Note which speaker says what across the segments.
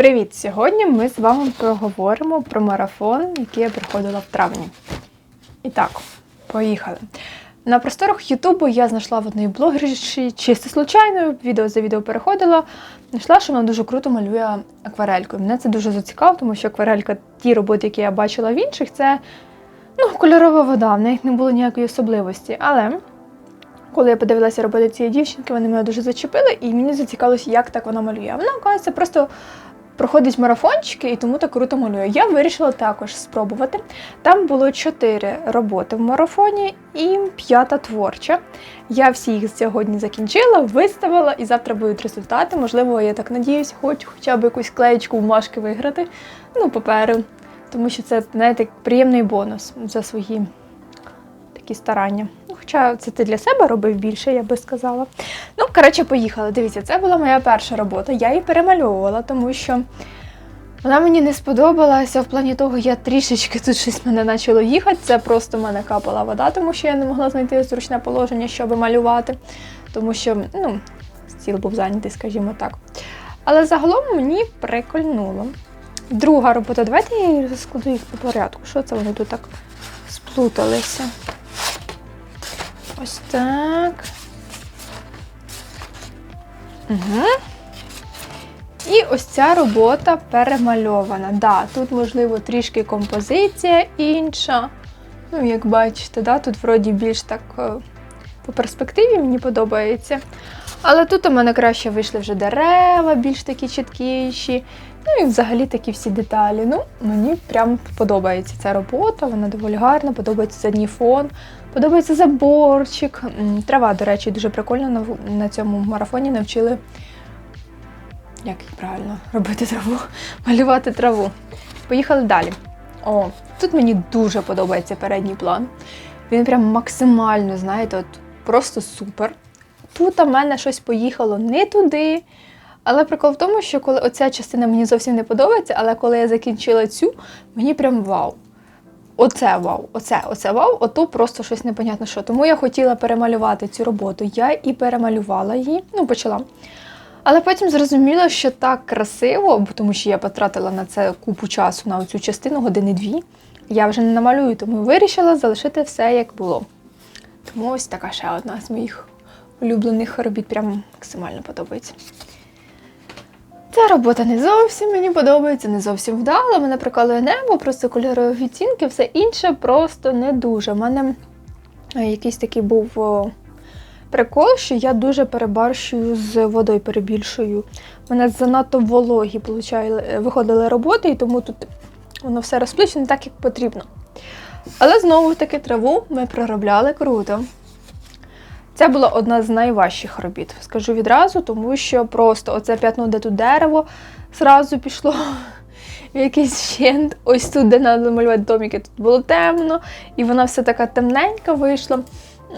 Speaker 1: Привіт! Сьогодні ми з вами поговоримо про марафон, який я проходила в травні. І так, поїхали. На просторах Ютубу я знайшла в одної блогерші чисто случайно, відео за відео переходила. Знайшла, що вона дуже круто малює акварелькою. Мене це дуже зацікавило, тому що акварелька, ті роботи, які я бачила в інших, це ну, кольорова вода, в них не було ніякої особливості. Але коли я подивилася роботи цієї дівчинки, вони мене дуже зачепили, і мені зацікавилося, як так вона малює. Вона, оказується, просто проходить марафончики і тому так круто малює. Я вирішила також спробувати. Там було чотири роботи в марафоні і п'ята творча. Я всі їх сьогодні закінчила, виставила, і завтра будуть результати. Можливо, я так надіюсь, хоч хоча б якусь клеєчку в машки виграти. Ну, паперу. Тому що це, знаєте, приємний бонус за свої такі старання. Ну, Хоча це ти для себе робив більше, я би сказала. Ну, коротше, поїхали. Дивіться, це була моя перша робота. Я її перемальовувала, тому що вона мені не сподобалася. В плані того, я трішечки тут щось мене почало їхати. Це просто в мене капала вода, тому що я не могла знайти зручне положення, щоб малювати. Тому що, ну, стіл був зайнятий, скажімо так. Але загалом мені прикольнуло. Друга робота, давайте я її розкладу їх по порядку. Що це вони тут так сплуталися? Ось так. Угу. І ось ця робота перемальована. Да, тут, можливо, трішки композиція інша. Ну, як бачите, да, тут вроді більш так е, по перспективі мені подобається. Але тут у мене краще вийшли вже дерева, більш такі чіткіші. Ну і взагалі такі всі деталі. Ну, мені прям подобається ця робота, вона доволі гарна, подобається задній фон, подобається заборчик. Трава, до речі, дуже прикольно на, цьому марафоні навчили. Як правильно робити траву, малювати траву. Поїхали далі. О, тут мені дуже подобається передній план. Він прям максимально, знаєте, от просто супер. Тут у мене щось поїхало не туди. Але прикол в тому, що коли оця частина мені зовсім не подобається, але коли я закінчила цю, мені прям вау. Оце вау, оце, оце вау, ото просто щось непонятно що. Тому я хотіла перемалювати цю роботу. Я і перемалювала її, ну почала. Але потім зрозуміла, що так красиво, тому що я потратила на це купу часу на цю частину, години-дві. Я вже не намалюю, тому вирішила залишити все як було. Тому ось така ще одна з моїх улюблених робіт, прям максимально подобається. Ця робота не зовсім мені подобається, не зовсім вдала. Мене прикалує небо, просто кольорові відтінки, все інше просто не дуже. У мене е, якийсь такий був прикол, що я дуже перебарщую з водою, перебільшую. У мене занадто вологі виходили роботи, і тому тут воно все розплющено так, як потрібно. Але знову таки траву ми проробляли круто. Це була одна з найважчих робіт, скажу відразу, тому що просто оце п'ятно, де тут дерево, зразу пішло в якийсь щент. Ось тут, де треба малювати домики, тут було темно, і вона все така темненька вийшла.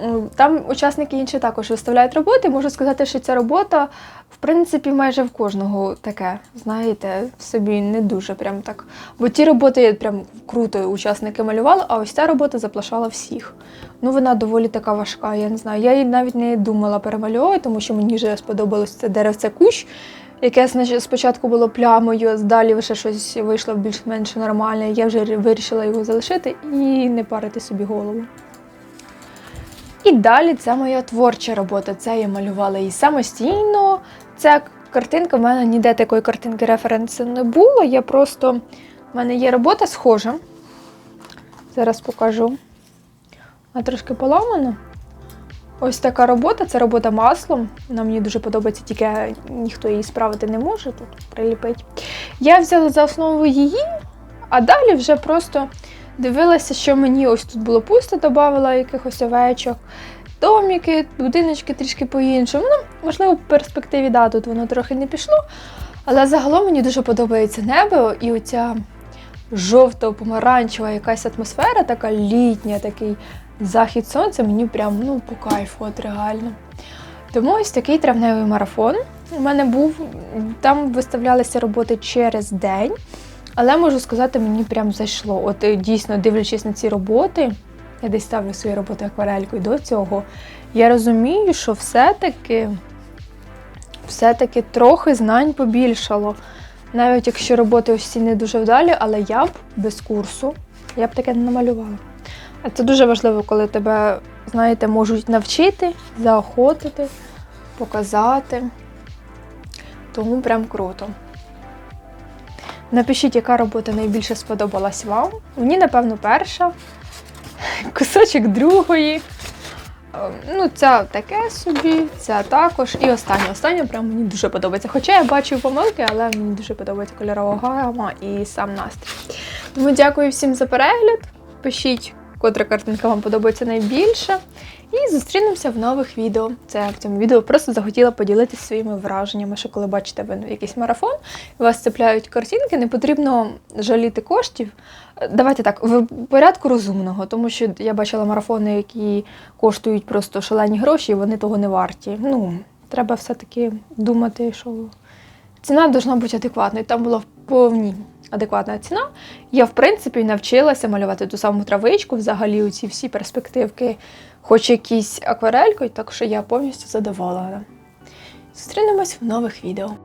Speaker 1: М, Там учасники інші також виставляють роботи. Можу сказати, що ця робота, в принципі, майже в кожного таке, знаєте, собі не дуже прям так. Бо ті роботи прям круто учасники малювали, а ось ця робота заплашала всіх. Ну, вона доволі така важка, я не знаю. Я її навіть не думала перемальовувати, тому що мені вже сподобалось це деревце кущ, яке спочатку було плямою, далі вже щось вийшло більш-менш нормальне. Я вже вирішила його залишити і не парити собі голову. І далі це моя творча робота. Це я малювала її самостійно. Ця картинка в мене ніде такої картинки референсу не було. Я просто в мене є робота схожа. Зараз покажу. Вона трошки поламана. Ось така робота, це робота маслом. Вона мені дуже подобається, тільки ніхто її справити не може тут приліпити. Я взяла за основу її, а далі вже просто дивилася, що мені ось тут було пусто, додавала якихось овечок, доміки, будиночки трішки по-іншому. Ну, можливо, в перспективі да, тут воно трохи не пішло. Але загалом мені дуже подобається небо і оця жовто-помаранчева якась атмосфера, така літня, такий захід сонця, мені прям ну, по кайфу, от реально. Тому ось такий травневий марафон. У мене був, там виставлялися роботи через день, але можу сказати, мені прям зайшло. От е, дійсно, дивлячись на ці роботи, я десь ставлю свої роботи акварелькою до цього. Я розумію, що все-таки все-таки трохи знань побільшало. Навіть якщо роботи ось ці не дуже вдалі, але я б без курсу, я б таке не намалювала. А це дуже важливо, коли тебе, знаєте, можуть навчити, заохотити, показати. Тому прям круто. Напишіть, яка робота найбільше сподобалась вам. Мені, напевно, перша. Кусочок другої. Е, Ну, ця таке собі, ця також. І остання. Остання прям мені дуже подобається. Хоча я бачу помилки, але мені дуже подобається кольорова гама і сам настрій. Тому дякую всім за перегляд. Пишіть, котра картинка вам подобається найбільше. І зустрінемося в нових відео. Це в цьому відео просто захотіла поділитися своїми враженнями, що коли бачите ви якийсь марафон, вас цепляють картинки, не потрібно жаліти коштів. Давайте так, в порядку розумного, тому що я бачила марафони, які коштують просто шалені гроші, і вони того не варті. Ну, треба все-таки думати, що ціна должна бути адекватною. Там була повні адекватна ціна. Я, в принципі, навчилася малювати ту саму травичку, взагалі у ці всі перспективки, хоч якісь акварелькою, так що я повністю задоволена. Зустрінемось в нових відео.